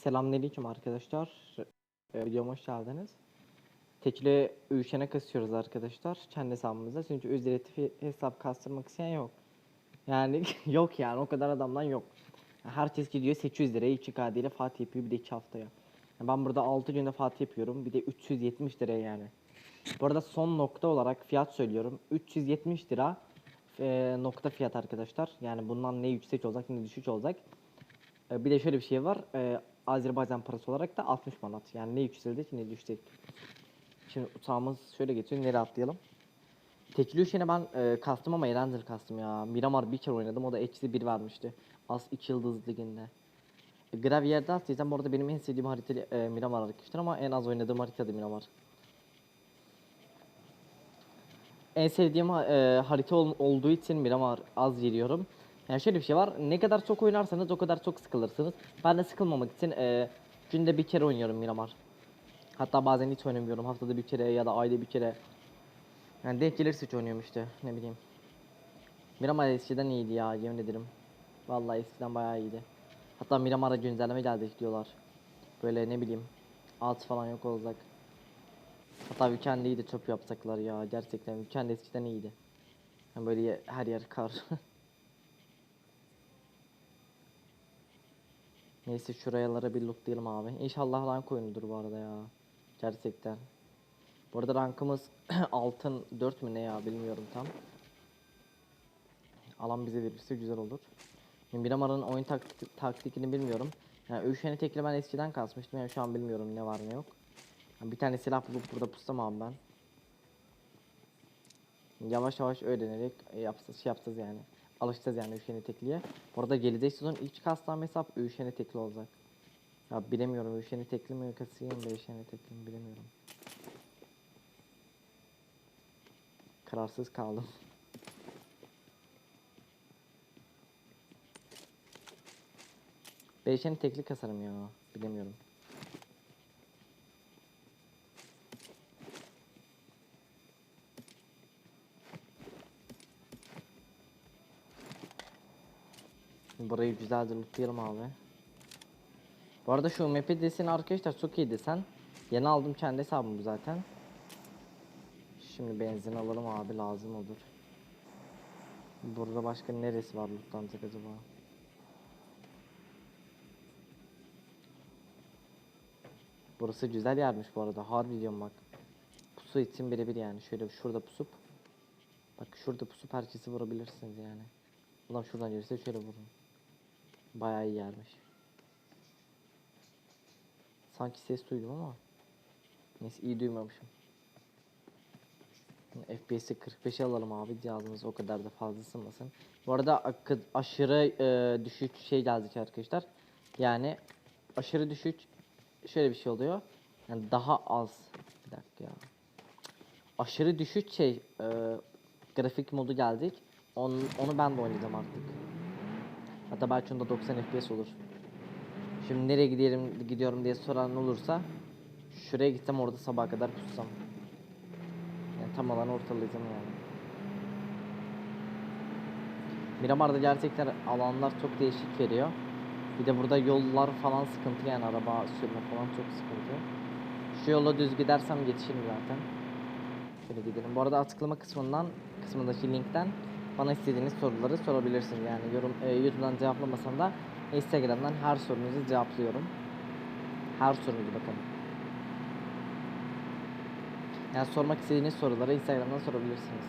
Selamünaleyküm arkadaşlar. Ee, videoma hoş geldiniz. Tekli üşene kasıyoruz arkadaşlar. Kendi hesabımızda. Çünkü ücretli hesap kastırmak isteyen yok. Yani yok yani o kadar adamdan yok. Herkes gidiyor 800 liraya 2 KD ile Fatih yapıyor bir de 2 haftaya. Yani ben burada 6 günde Fatih yapıyorum. Bir de 370 liraya yani. Bu arada son nokta olarak fiyat söylüyorum. 370 lira e, nokta fiyat arkadaşlar. Yani bundan ne yüksek olacak ne düşük olacak. E, Bir de şöyle bir şey var. Azerbaycan parası olarak da 60 manat. Yani ne yükseldi ne düştü. Şimdi uçağımız şöyle geçiyor. Nereye atlayalım? Tekli Üşen'e ben e, kastım ama Erendir kastım ya. Miramar bir kere oynadım. O da eksi bir vermişti. Az 2 yıldız liginde. E, Gravier'de atlayacağım. Bu arada benim en sevdiğim harita e, Miramar arkadaşlar ama en az oynadığım harita da Miramar. En sevdiğim e, harita ol- olduğu için Miramar az giriyorum. Yani şöyle bir şey var. Ne kadar çok oynarsanız o kadar çok sıkılırsınız. Ben de sıkılmamak için e, günde bir kere oynuyorum Miramar. Hatta bazen hiç oynamıyorum. Haftada bir kere ya da ayda bir kere. Yani denk gelirse hiç oynuyorum işte. Ne bileyim. Miramar eskiden iyiydi ya yemin ederim. Vallahi eskiden bayağı iyiydi. Hatta Miramar'a güncelleme geldi diyorlar. Böyle ne bileyim. Alt falan yok olacak. Hatta Weekend iyiydi çöp yapacaklar ya. Gerçekten Weekend eskiden iyiydi. Yani böyle her yer kar. Neyse şurayalara bir lootlayalım abi. İnşallah rank oyunudur bu arada ya. Gerçekten. Bu arada rankımız altın 4 mü ne ya bilmiyorum tam. Alan bize verirse güzel olur. Şimdi Miramar'ın oyun taktik, taktikini bilmiyorum. Yani Üşen'i tekli ben eskiden kasmıştım. Yani şu an bilmiyorum ne var ne yok. Yani bir tane silah bulup burada pustam abi ben. Yavaş yavaş öğrenerek yapsız şey yapacağız yani. Alışacağız yani Üşen'i tekliye. Bu arada gelecek sezon ilk kastan hesap Üşen'i tekli olacak. Ya bilemiyorum Üşen'i tekli mi kasayım da Üşen'i tekli mi bilemiyorum. Kararsız kaldım. Beşeni tekli kasarım ya. Bilemiyorum. Şimdi Burayı güzelce lootlayalım abi. Bu arada şu map deseni arkadaşlar çok iyi desen. Yeni aldım kendi hesabımı zaten. Şimdi benzin alalım abi lazım olur. Burada başka neresi var lootlanacak acaba? Burası güzel yermiş bu arada. Harbi diyorum bak. Pusu için birebir yani. Şöyle şurada pusup. Bak şurada pusup herkesi vurabilirsiniz yani. Ulan şuradan gelirse şöyle vurun. Bayağı iyi yermiş. Sanki ses duydum ama. Neyse iyi duymamışım. FPS'i 45'e alalım abi cihazımız o kadar da fazla ısınmasın. Bu arada aşırı e, düşük şey geldik arkadaşlar. Yani aşırı düşük şöyle bir şey oluyor. Yani daha az bir dakika ya. Aşırı düşük şey e, grafik modu geldik. Onu, onu ben de oynayacağım artık. Hatta belki onda 90 FPS olur. Şimdi nereye gidiyorum gidiyorum diye soran olursa şuraya gitsem orada sabaha kadar pussam. Yani tam alanı ortalayacağım yani. Miramar'da gerçekten alanlar çok değişik veriyor. Bir de burada yollar falan sıkıntı yani araba sürme falan çok sıkıntı. Şu yola düz gidersem yetişirim zaten. Şöyle gidelim. Bu arada açıklama kısmından kısmındaki linkten bana istediğiniz soruları sorabilirsiniz. Yani yorum e, YouTube'dan cevaplamasam da Instagram'dan her sorunuzu cevaplıyorum. Her sorunuzu bakın. Yani sormak istediğiniz soruları Instagram'dan sorabilirsiniz.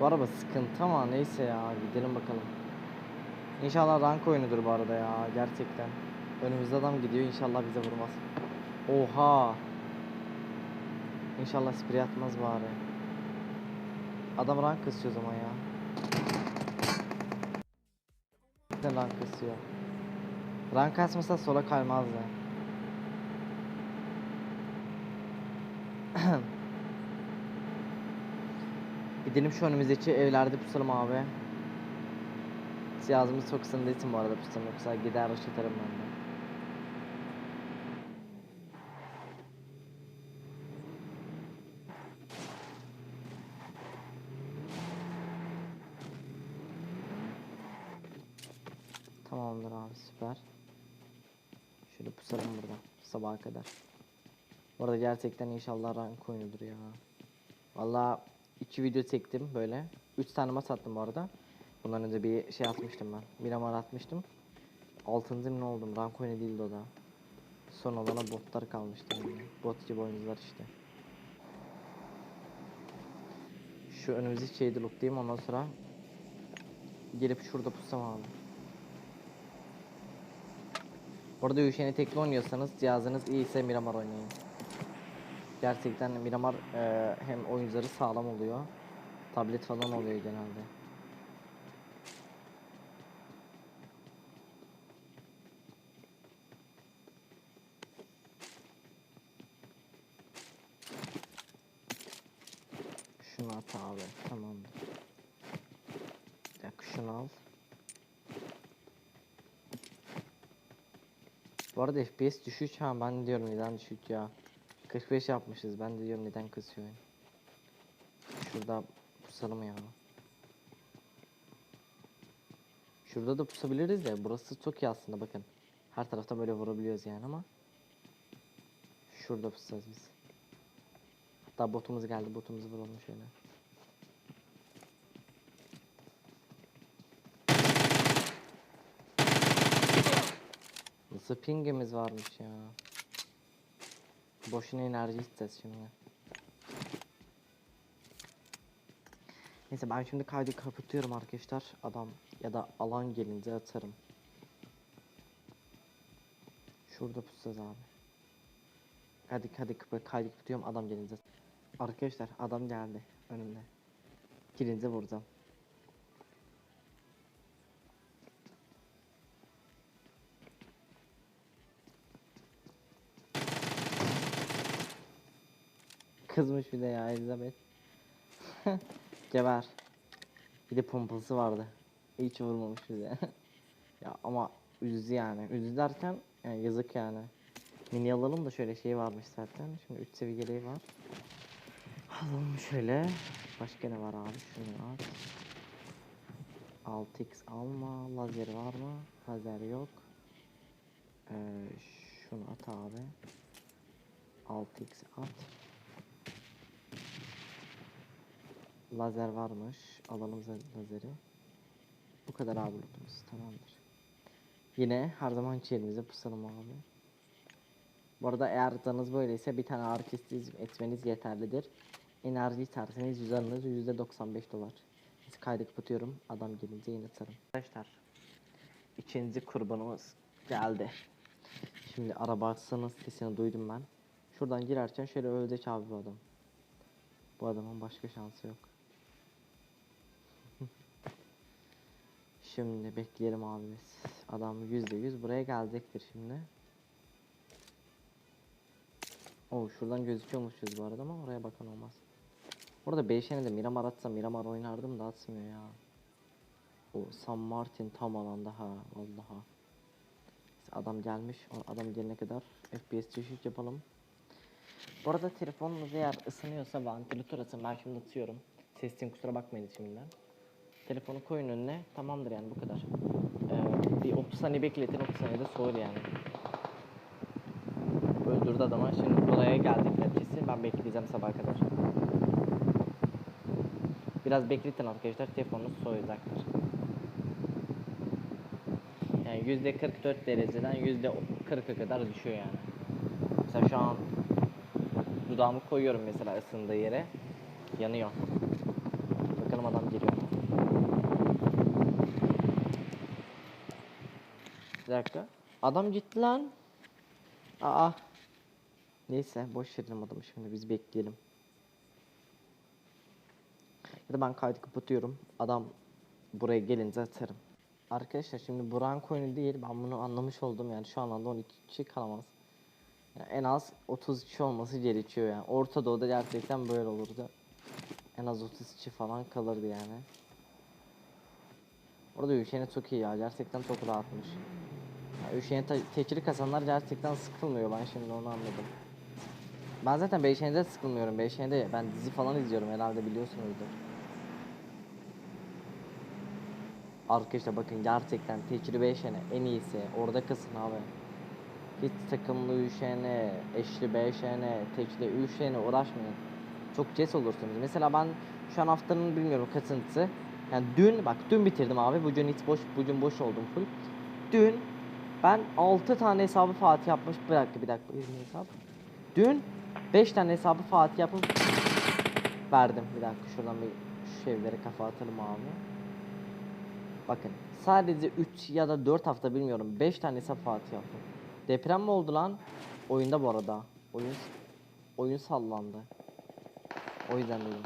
Bu araba sıkıntı ama neyse ya gidelim bakalım. İnşallah rank oyunudur bu arada ya gerçekten. Önümüzde adam gidiyor inşallah bize vurmaz. Oha. İnşallah sprey atmaz bari. Adam rank kısıyor zaman ya. Ne rank kısıyor. Rank kasmasa sola kaymazdı. Gidelim şu önümüzdeki evlerde pusalım abi. Cihazımız çok ısındığı için bu arada pusam yoksa gider ışıtırım ben de. Tamamdır abi süper. Şöyle pusalım burada sabaha kadar. Bu gerçekten inşallah rank oyunudur ya. Valla iki video çektim böyle. Üç tane mas attım bu arada. Bundan önce bir şey atmıştım ben. Miramar atmıştım. Altıncı mı oldum? Rank oyunu değildi o da. Son olana botlar kalmıştı. Yani. Bot gibi oyuncular işte. Şu önümüzdeki şeyi de lootlayayım ondan sonra gelip şurada pussam abi. Orada Üşen'i tekli oynuyorsanız cihazınız iyiyse Miramar oynayın. Gerçekten Miramar eee, hem oyuncuları sağlam oluyor. Tablet falan oluyor genelde. Şunu at abi. Tamamdır. Bir dakika şunu al. Bu arada FPS düşük ha ben diyorum neden düşük ya. 45 yapmışız ben de diyorum neden kısıyor. Şurada pusalım ya. Şurada da pusabiliriz de burası çok iyi aslında bakın. Her tarafta böyle vurabiliyoruz yani ama. Şurada pusacağız biz. Hatta botumuz geldi botumuzu vuralım şöyle. Nasıl pingimiz varmış ya. Boşuna enerji içeceğiz şimdi. Neyse ben şimdi kaydı kapatıyorum arkadaşlar. Adam ya da alan gelince atarım. Şurada pusacağız abi. Hadi hadi kaydı kapatıyorum adam gelince. Arkadaşlar adam geldi önümde. Girince vuracağım. Kızmış bir de ya Elizabeth. Geber. Bir de pompası vardı. Hiç vurmamış bize. ya ama üzdü yani. Üzdü derken yani yazık yani. Mini alalım da şöyle şey varmış zaten. Şimdi 3 seviyeliği var. Alalım şöyle. Başka ne var abi? Şunu at. 6x alma. Lazer var mı? Lazer yok. Ee, şunu at abi. 6x at. Lazer varmış. Alalım lazeri. Bu kadar abi. Tamamdır. Yine her zaman yerimize pusalım abi. Bu arada eğer canınız böyleyse bir tane ağrı kesici etmeniz yeterlidir. Enerji iterseniz yüzleriniz %95 dolar. Biz kaydı kapatıyorum. Adam gelince yine atarım. Arkadaşlar ikinci kurbanımız geldi. Şimdi araba sesini duydum ben. Şuradan girerken şöyle ölecek abi bu adam. Bu adamın başka şansı yok. Şimdi bekleyelim abi biz. Adam yüzde yüz buraya gelecektir şimdi. Oo şuradan gözüküyormuşuz bu arada ama oraya bakan olmaz. Burada Beyşen'e de Miramar atsam Miramar oynardım da atmıyor ya. O San Martin tam alanda ha vallahi. Adam gelmiş. O adam gelene kadar FPS düşük yapalım. Bu arada telefonunuz eğer ısınıyorsa vantilatör atın. Ben şimdi atıyorum. Sesin kusura bakmayın şimdiden. Telefonu koyun önüne. Tamamdır yani bu kadar. Ee, bir 30 saniye bekletin. 30 saniyede soğur yani. Öldürdü adamı. Şimdi buraya geldikler kesin. Ben bekleyeceğim sabaha kadar. Biraz bekletin arkadaşlar. Telefonunuz soğuyacaktır. Yani %44 dereceden %40'a kadar düşüyor yani. Mesela şu an dudağımı koyuyorum mesela ısındığı yere. Yanıyor. Bakalım adam geliyor mu? Bir dakika. Adam gitti lan. Aa. Neyse boş verelim adamı şimdi biz bekleyelim. Ya da ben kaydı kapatıyorum. Adam buraya gelince atarım. Arkadaşlar şimdi Buran coin'i değil ben bunu anlamış oldum yani şu anda 12 kişi kalamaz. Yani en az 30 kişi olması gerekiyor yani. Orta Doğu'da gerçekten böyle olurdu. En az 30 kişi falan kalırdı yani. Orada ülkenin çok iyi ya. Gerçekten çok rahatmış. Te- tekili kazanlar gerçekten sıkılmıyor. Ben şimdi onu anladım. Ben zaten Beyşehir'de sıkılmıyorum. Beyşehir'de ben dizi falan izliyorum herhalde biliyorsunuzdur. Arkadaşlar bakın gerçekten tecrübe işine en iyisi orada kısın abi. Hiç takımlı üşene, eşli beşene, tekli üşene uğraşmayın. Çok ces olursunuz. Mesela ben şu an haftanın bilmiyorum kaçıncısı. Yani dün bak dün bitirdim abi. Bugün hiç boş, bugün boş oldum full. Dün ben 6 tane hesabı Fatih yapmış. Bir dakika bir dakika. Bir hesap. Dün 5 tane hesabı Fatih yapıp verdim. Bir dakika şuradan bir şu evlere kafa atalım abi. Bakın sadece 3 ya da 4 hafta bilmiyorum 5 tane hesap Fatih yaptım. Deprem mi oldu lan? Oyunda bu arada. Oyun oyun sallandı. O yüzden dedim.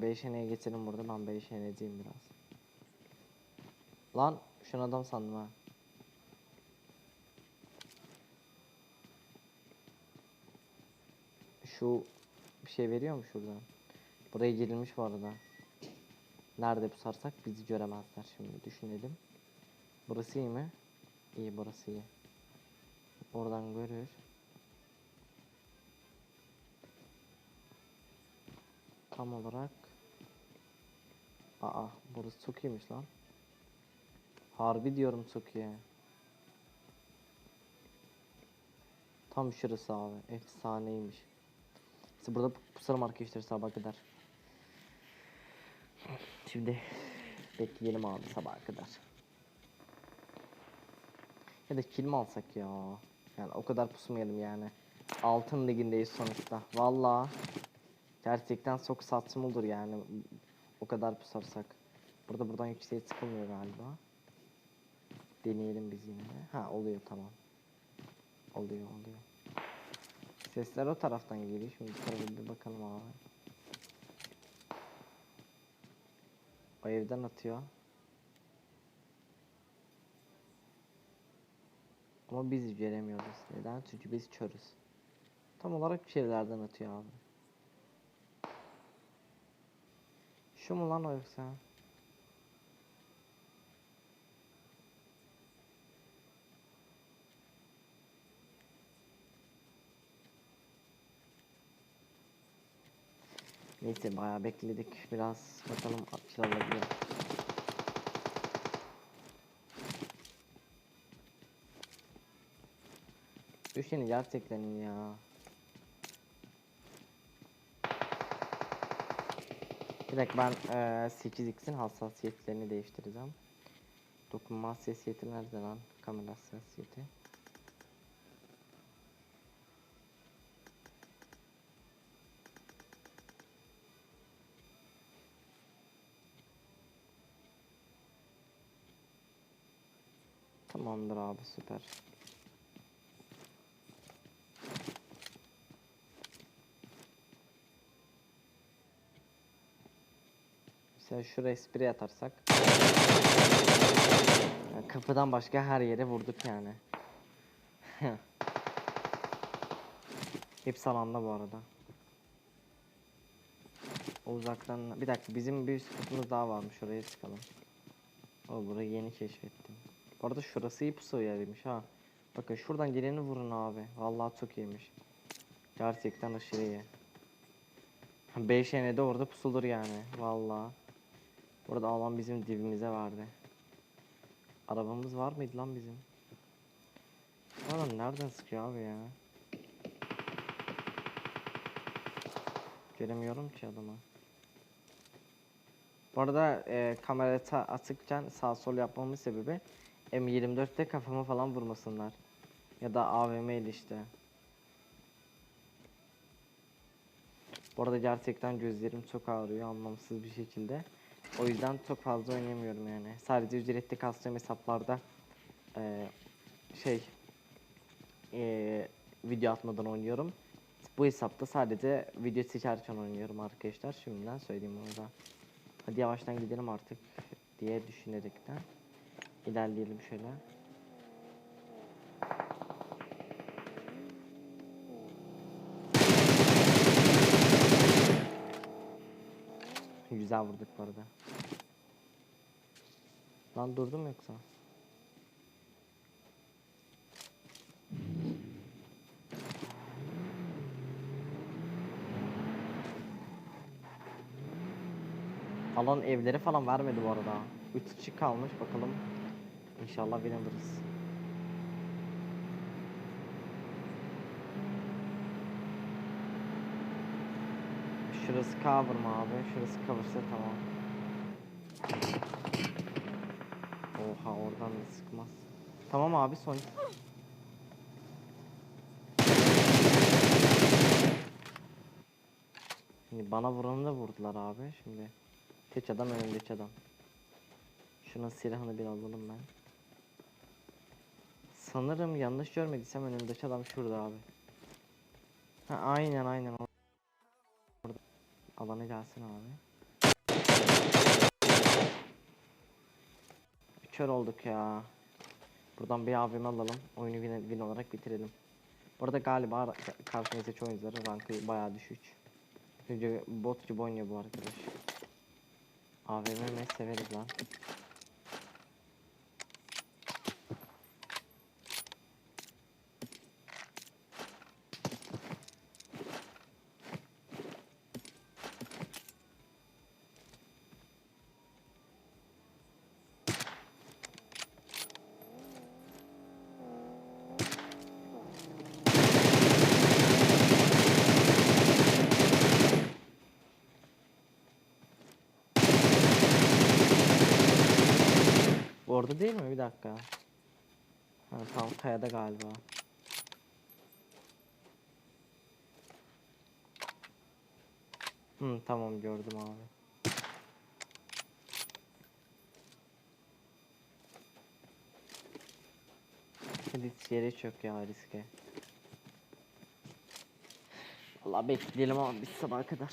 5'e geçelim burada. Ben 5'e biraz. Lan şunu adam sandım ha. Şu bir şey veriyor mu şuradan? Buraya girilmiş bu arada. Nerede pusarsak bizi göremezler şimdi düşünelim. Burası iyi mi? İyi burası iyi. Oradan görür. Tam olarak Aa burası çok iyiymiş lan. Harbi diyorum çok iyi. Tam şurası abi. Efsaneymiş. İşte burada pusarım arkadaşlar sabaha kadar. Şimdi bekleyelim abi sabaha kadar. Ya da kill mi alsak ya? Yani o kadar pusmayalım yani. Altın ligindeyiz sonuçta. Valla. Gerçekten çok saçma olur yani. O kadar pusarsak. Burada buradan yükseğe çıkılmıyor galiba. Deneyelim biz yine. Ha oluyor tamam. Oluyor oluyor. Sesler o taraftan geliyor. Şimdi tarafa bir bakalım abi. O evden atıyor. Ama biz göremiyoruz. Neden? Çünkü biz körüz. Tam olarak bir şeylerden atıyor abi. Şu mu lan o yoksa? Neyse bayağı bekledik. Biraz bakalım kill alabilirim. Düşeni gerçekten iyi ya. Dakika ben eee 8x'in hassasiyetlerini değiştireceğim. Dokunma hassasiyeti nerede lan? Kamera hassasiyeti. Tamamdır abi süper. Mesela şuraya espri atarsak. Yani kapıdan başka her yere vurduk yani. Hepsi alanda bu arada. O uzaktan bir dakika bizim bir sıkıntımız daha varmış oraya çıkalım. O burayı yeni keşfettim. Bu arada şurası iyi pusu yeriymiş ha. Bakın şuradan geleni vurun abi. Vallahi çok iyiymiş. Gerçekten aşırı iyi. 5 de orada pusulur yani. Vallahi. Burada alan bizim dibimize vardı. Arabamız var mıydı lan bizim? Adam nereden sıkıyor abi ya? Göremiyorum ki adamı. Bu arada e, kamera ta- açıkken sağ sol yapmamın sebebi M24'te kafama falan vurmasınlar. Ya da AVM ile işte. Bu arada gerçekten gözlerim çok ağrıyor anlamsız bir şekilde. O yüzden çok fazla oynayamıyorum yani. Sadece ücretli kastığım hesaplarda eee, şey eee, video atmadan oynuyorum. Bu hesapta sadece video seçerken oynuyorum arkadaşlar. Şimdiden söyleyeyim onu da. Hadi yavaştan gidelim artık diye düşünerekten ilerleyelim şöyle. Güzel vurduk bu arada. Lan durdum yoksa? Alan evleri falan vermedi bu arada. 3 kişi kalmış bakalım. İnşallah win alırız. Şurası cover mı abi? Şurası coversa tamam. Oha oradan da sıkmaz. Tamam abi son. Şimdi bana vuranı da vurdular abi şimdi. Teç adam önümdeki adam. Şunun silahını bir alalım ben. Sanırım yanlış görmediysem önümdeki adam şurada abi. Ha aynen aynen or- orada. Alana gelsin abi. Kör olduk ya. Buradan bir abim alalım. Oyunu win, win olarak bitirelim. Burada galiba karşımızdaki oyuncuların rankı bayağı düşük. Çünkü bot gibi oynuyor bu arkadaş. AVM severiz lan. Değil mi? Bir dakika. Ha, tam kayada galiba. Hı, tamam gördüm abi. Hadi yere çök ya riske. Allah bekleyelim abi biz sabaha kadar.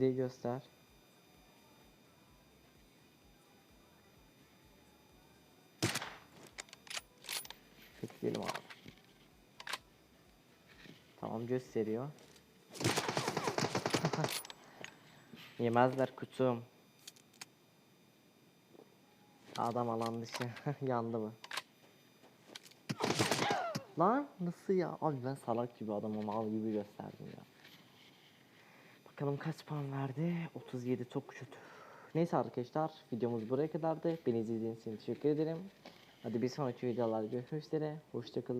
Hadi göster. Bekleyelim abi. Tamam gösteriyor. Yemezler kutum. Adam alan dışı. Yandı mı? Lan nasıl ya? Abi ben salak gibi adamı mal gibi gösterdim ya. Bakalım kaç puan verdi? 37 çok kötü. Neyse arkadaşlar videomuz buraya kadardı. Beni izlediğiniz için teşekkür ederim. Hadi bir sonraki videolarda görüşmek üzere. Hoşçakalın.